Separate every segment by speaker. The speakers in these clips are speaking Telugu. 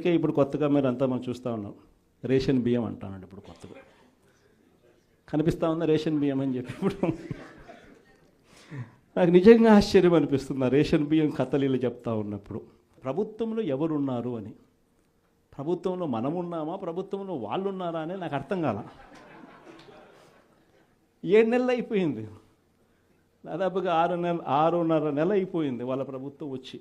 Speaker 1: అందుకే ఇప్పుడు కొత్తగా మీరు అంతా మనం చూస్తూ ఉన్నాం. రేషన్ బియ్యం అంటానండి ఇప్పుడు కొత్తగా. కనిపిస్తూ ఉందా రేషన్ బియ్యం అని చెప్పి ఇప్పుడు? నాకు నిజంగా ఆశ్చర్యం అనిపిస్తుంది. రేషన్ బియ్యం కథలీలు చెప్తా ఉన్నప్పుడు ప్రభుత్వంలో ఎవరున్నారు అని. ప్రభుత్వంలో మనం ఉన్నామా ప్రభుత్వంలో వాళ్ళు ఉన్నారా అని నాకు అర్థం కాల. ఏడు నెలలు అయిపోయింది. దాదాపుగా ఆరు నెల ఆరున్నర నెల అయిపోయింది వాళ్ళ ప్రభుత్వం వచ్చి.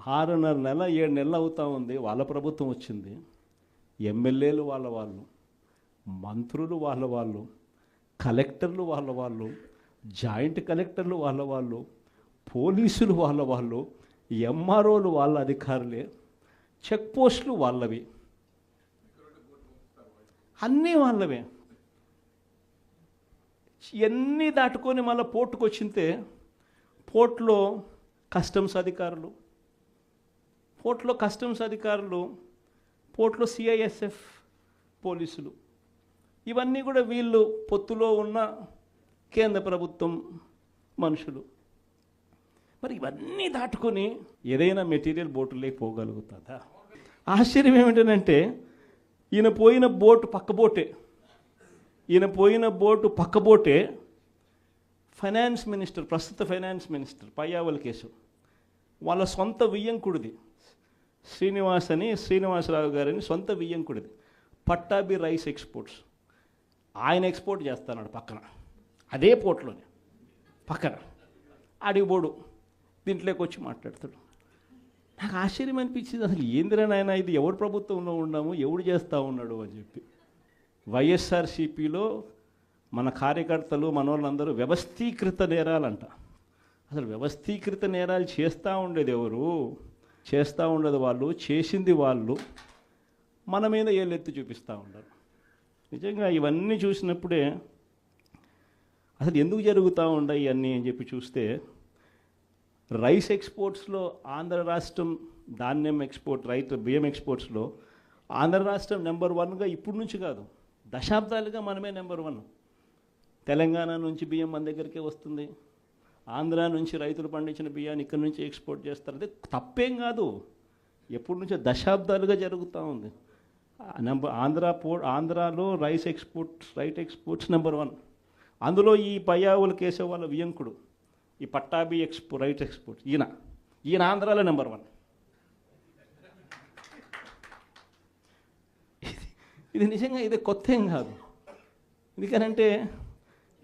Speaker 1: ఆరున్నర నెల ఏడు నెలలు అవుతా ఉంది. వాళ్ళ ప్రభుత్వం వచ్చింది. ఎమ్మెల్యేలు వాళ్ళ వాళ్ళు మంత్రులు వాళ్ళ వాళ్ళు కలెక్టర్లు వాళ్ళ వాళ్ళు జాయింట్ కలెక్టర్లు వాళ్ళ వాళ్ళు పోలీసులు వాళ్ళ వాళ్ళు ఎంఆర్ఓలు వాళ్ళ అధికారులే చెక్ పోస్టులు వాళ్ళవి. అన్నీ వాళ్ళవే. ఎన్ని దాటుకొని మళ్ళీ పోర్టుకు వచ్చింతే పోర్ట్లో కస్టమ్స్ అధికారులు పోర్ట్లో కస్టమ్స్ అధికారులు పోర్ట్లో సిఐఎస్ఎఫ్ పోలీసులు. ఇవన్నీ కూడా వీళ్ళు పొత్తులో ఉన్న కేంద్ర ప్రభుత్వం మనుషులు. మరి ఇవన్నీ దాటుకొని ఏదైనా మెటీరియల్ బోటులోకి పోగలుగుతుందా? ఆశ్చర్యం ఏమిటంటే ఈయన పోయిన బోటు పక్క బోటే ఈయన పోయిన బోటు పక్క బోటే ఫైనాన్స్ మినిస్టర్ ప్రస్తుత ఫైనాన్స్ మినిస్టర్ పయ్యావల్ కేసు వాళ్ళ సొంత వియ్యంకుడిది. శ్రీనివాస్ అని శ్రీనివాసరావు గారని సొంత వియ్యంకుడిది. Pattabhi rice exports. ఆయన ఎక్స్పోర్ట్ చేస్తున్నాడు పక్కన. అదే పోర్ట్లోనే. పక్కన. అడిగిపోడు. దీంట్లోకి వచ్చి మాట్లాడతాడు. నాకు ఆశ్చర్యం అనిపించింది. అసలు ఏందిరా నాయన ఇది? ఎవరు ప్రభుత్వంలో ఉన్నాము? ఎవడు చేస్తూ ఉన్నాడు అని చెప్పి. వైఎస్ఆర్సీపీలో మన కార్యకర్తలు మన వాళ్ళందరూ వ్యవస్థీకృత నేరాలంట. అసలు వ్యవస్థీకృత నేరాలు చేస్తూ ఉండేది ఎవరు? చేస్తూ ఉండదు వాళ్ళు చేసింది వాళ్ళు మన మీద ఏళ్ళెత్తి చూపిస్తూ ఉండరు. నిజంగా ఇవన్నీ చూసినప్పుడే అసలు ఎందుకు జరుగుతూ ఉన్నాయి ఇవన్నీ అని చెప్పి చూస్తే రైస్ ఎక్స్పోర్ట్స్లో ఆంధ్ర రాష్ట్రం ధాన్యం ఎక్స్పోర్ట్ రైతు బియ్యం ఎక్స్పోర్ట్స్లో ఆంధ్ర రాష్ట్రం నెంబర్ వన్గా ఇప్పుడు నుంచి కాదు దశాబ్దాలుగా మనమే నెంబర్ వన్. తెలంగాణ నుంచి బియ్యం మన దగ్గరికే వస్తుంది. ఆంధ్ర నుంచి రైతులు పండించిన బియ్యాన్ని ఇక్కడ నుంచి ఎక్స్పోర్ట్ చేస్తారు. అది తప్పేం కాదు. ఎప్పటి నుంచో దశాబ్దాలుగా జరుగుతూ ఉంది. నెంబర్ ఆంధ్ర పో ఆంధ్రాలో rice exports right exports number one. అందులో ఈ పయ్యావుల కేశవ వాళ్ళ వియంకుడు ఈ పట్టాభి ఎక్స్పో రైట్ ఎక్స్పోర్ట్ ఈయన. ఈయన ఆంధ్రాలో నెంబర్ వన్. ఇది- ఇది నిజంగా ఇది కొత్త ఏం కాదు. ఎందుకనంటే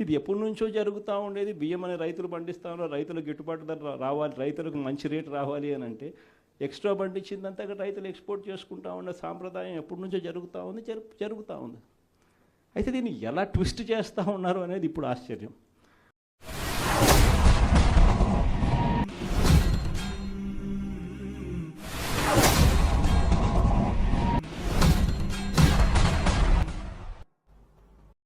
Speaker 1: ఇది ఎప్పటి నుంచో జరుగుతూ ఉండేది. బియ్యం అనే రైతులు పండిస్తా ఉన్నారు. రైతులకు గిట్టుబాటు ధర రావాలి. రైతులకు మంచి రేటు రావాలి అని అంటే ఎక్స్ట్రా పండించిందంతా రైతులు ఎక్స్పోర్ట్ చేసుకుంటా ఉండే సాంప్రదాయం ఎప్పటి నుంచో జరుగుతూ ఉంది జరుగుతూ ఉంది. అయితే దీన్ని ఎలా ట్విస్ట్ చేస్తూ ఉన్నారు అనేది ఇప్పుడు ఆశ్చర్యం.